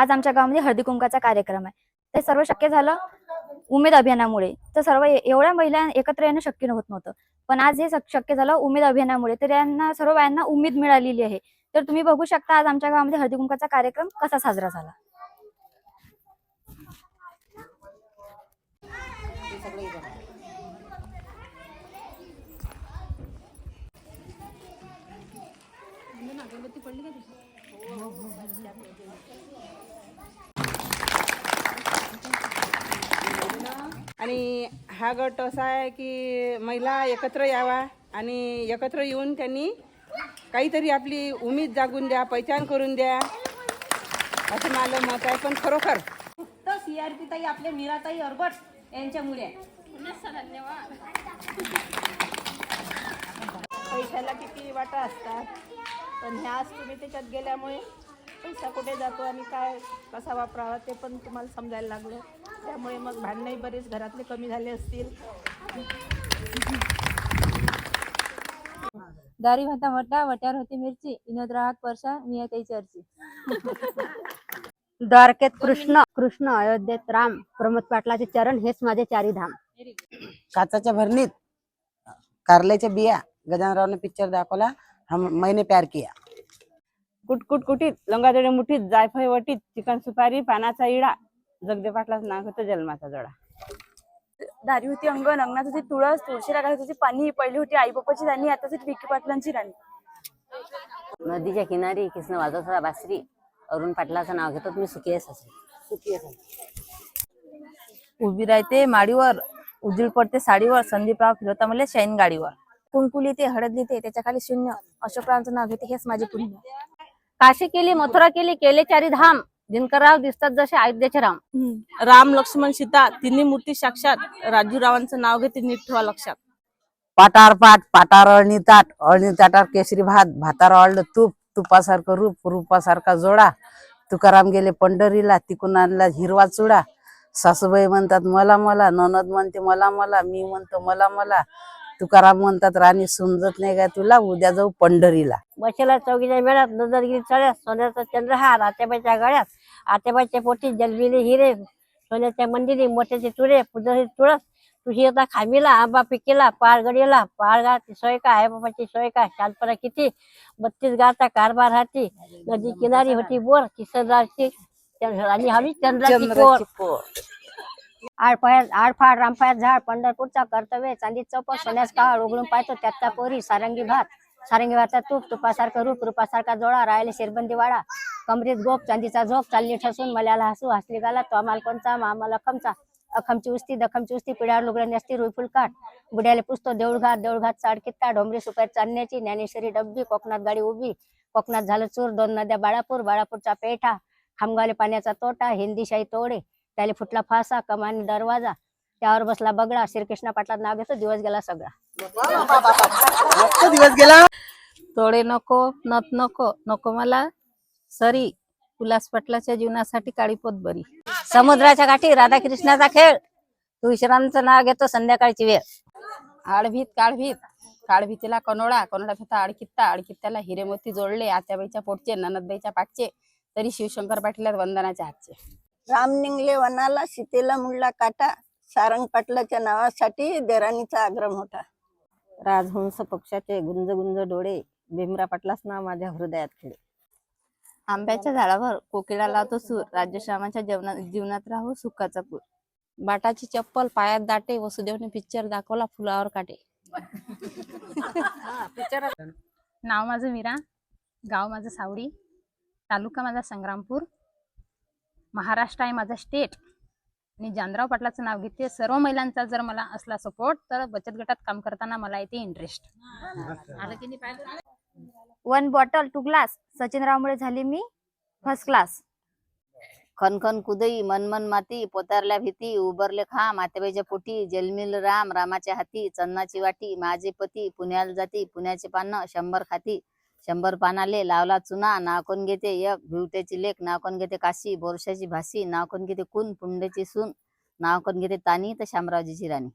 आज आमच्या गावामध्ये हळदी कुंकाचा कार्यक्रम आहे. ते सर्व शक्य झालं उमेद अभियानामुळे. तर सर्व एवढ्या महिला एकत्र येणं शक्य होत नव्हतं. पण आज हे शक्य झालं उमेद अभियानामुळे. तर यांना सर्व बायांना उमेद मिळालेली आहे. तर तुम्ही बघू शकता आज आमच्या गावामध्ये हळदी कुंकाचा कार्यक्रम कसा साजरा झाला. आणि हा गट असा आहे की महिला एकत्र यावा आणि एकत्र येऊन त्यांनी काहीतरी आपली उमेद जागून द्या पहिचान करून द्या. असं माझं मत आहे पण खरोखर. फक्त सी आर पी ताई आपले मीराताई अरबट यांच्यामुळे आहे. पैशाला किती वाटा असतात पण ह्या आज तुम्ही त्याच्यात गेल्यामुळे पैसा कुठे जातो आणि काय कसा वापरावा ते पण तुम्हाला समजायला लागलं. त्यामुळे मग भांडणंही बरेच घरातले कमी झाले असतील. दारी भाता वटा वट्यावर होती मिरची विनोद राहत वर्षा मी काही चर्ची. द्वारकेत कृष्ण कृष्ण अयोध्येत राम प्रमोद पाटलाचे चरण हेच माझे चारी धाम. काचाच्या भरणीत कारल्याच्या बिया गजानरावने पिक्चर दाखवला हम मैंने प्यार किया. कुटकुट कुटीत लंगादडे मुठीत जायफळ वटीत चिकन सुपारी पानाचा इडा. जगदे पाटलाचं नाव होतं जन्माचा जोडा. दारी होती अंगण अंगणात होती तुळस तुळशीला घालत होती पाणी पहिली होती आई बापाची राणी आता होती विकी पाटलांची राणी. नदीच्या किनारी कृष्ण वाजवत होता बासरी. अरुण पाटलाचं नाव घेतो मी सुखी सुखी उभी राहते माडीवर उजीळ पडते साडीवर संदीपराव फिरवता मला शाईन गाडीवर कुंकू लिहिते हळद लिहिते त्याच्याखाली शून्य. अशोकरावांचं नाव घेते हेच माझे पुण्य. काशी केली मथुरा केली केले चारी धाम. दिनकरराव दिसतात जसे अयोध्येचे राम. राम लक्ष्मण सीता तिन्ही मूर्ती साक्षात राजूरावांचं नाव घेते नीट ठेवा लक्षात. पाटार पाट पाटार अळणी ताट अळणी ताटार केसरी भात भातार अळलं तूप तुपासारखं रूप रूपासारखा जोडा. तुकाराम गेले पंढरीला तिकून आणला हिरवा चुडा. सासूबाई म्हणतात मला मला. ननद म्हणते मला मला. मी म्हणतो मला मला. तुकाराम म्हणतात राणी समजत नाही का तुला उद्या जाऊ पंढरीला. बसेला चौकीच्या मेळ्यात नजरगिरी चढ्यात सोन्याचा चंद्रहार आत्याबाईच्या गळ्यात. आत्याबाईच्या पोटी जलबिले हिरे सोन्याच्या मंदिरी मोठ्याचे तुरे पुजरी तुळस. तुझी आता खामीला आंबा पिकेला पार गडीला पार गाती सोय का आई बाबाची सोय का शांतपणा किती बत्तीस गाता कारभार हाती नदी किनारी होती बोर किसनराची आणि हवी चंद्राची कोर. आडपायात आडफाड रामपायात झाड पंढरपूरचा कर्तव्य चांदी चौपट सोन्यास काळ उघडून पाहतो. त्यातला पोरी सारंगी भात. सारंगी भातात तूप तुपासारखं रूप रूपासारखा जोडा राहिले शेरबंदी वाडा. कमरीत गोप चांदीचा झोप चालली ठसून मल्याला हसू हसली गाला तो अमाल कोणचा मामाला अखमचा. अखमची उस्ती दखमची उस्ती पिढ्यावर लुगड्या नसती रुईफुल काठ. बुड्याले पुसतो देऊळघाट देऊळघाट चाडकित्ता ढोंबरी सुपारी चांदण्याची ज्ञानेश्वरी डब्बी कोकणात गाडी उभी. कोकणात झालं चूर दोन नद्या बाळापूर बाळापूरचा पेठा. खामगावले पाण्याचा तोटा हिंदीशाही तोडे. त्याला फुटला फासा कमानी दरवाजा त्यावर बसला बगडा श्रीकृष्ण पाटला नाव घेतो दिवस गेला सगळा. दिवस गेला? तोडे नको नथ नको नको मला. सरी उल्हास पाटलाच्या जीवनासाठी काळीपोत बरी. समुद्राच्या काठी राधाकृष्णाचा खेळ. तू नाव घेतो संध्याकाळची वेळ. आडभीत काळभीत काळभीतीला कनोळा कनोळा होता आडकित्ता. आडकित्त्याला हिरेमोती जोडले आत्याबाईच्या पोटचे ननदबाईच्या पाठचे. तरी शिवशंकर पाटील वंदनाच्या हातचे. राम निघले वनाला सीतेला मुडला काटा. सारंग पाटलाच्या नावासाठी देराणीचा आग्रह होता राजहंस पक्षाचे गुंज गुंज डोळे भीमरा पाटलाच नाव माझ्या हृदयात खेळे. आंब्याच्या झाडावर कोकिळा लावतो सूर. राज्यश्यामाच्या जेवणा जीवनात राहू सुखाचा पूर. बाटाची चप्पल पायात दाटे वसुदेवने पिक्चर दाखवला फुलावर काटे. नाव माझं मीरा. गाव माझं सावडी तालुका माझा संग्रामपूर. महाराष्ट्र आहे माझा स्टेट आणि जानराव पाटलाचं नाव घेते. सर्व महिलांचा जर मला असला सपोर्ट तर बचत गटात काम करताना मला येते interest one bottle two glass सचिनरावमुळे झाली मी फर्स्ट क्लास खनखन कुदई मनमन माती पोतारल्या भीती उबरले खांब आत्याबाईच्या पोटी जलमिल राम रामाच्या हाती चन्नाची वाटी माझे पती पुण्याला जाती पुण्याचे पानं शंभर खाती. शंभर पानाले लावला चुना नाकोन घेते एक भिवट्याची लेख नाकोन घेते काशी बोरशाची भासी नाकोन घेते कुन पुंड्याची सून नाव घेते तानी तर शामरावजीची राणी.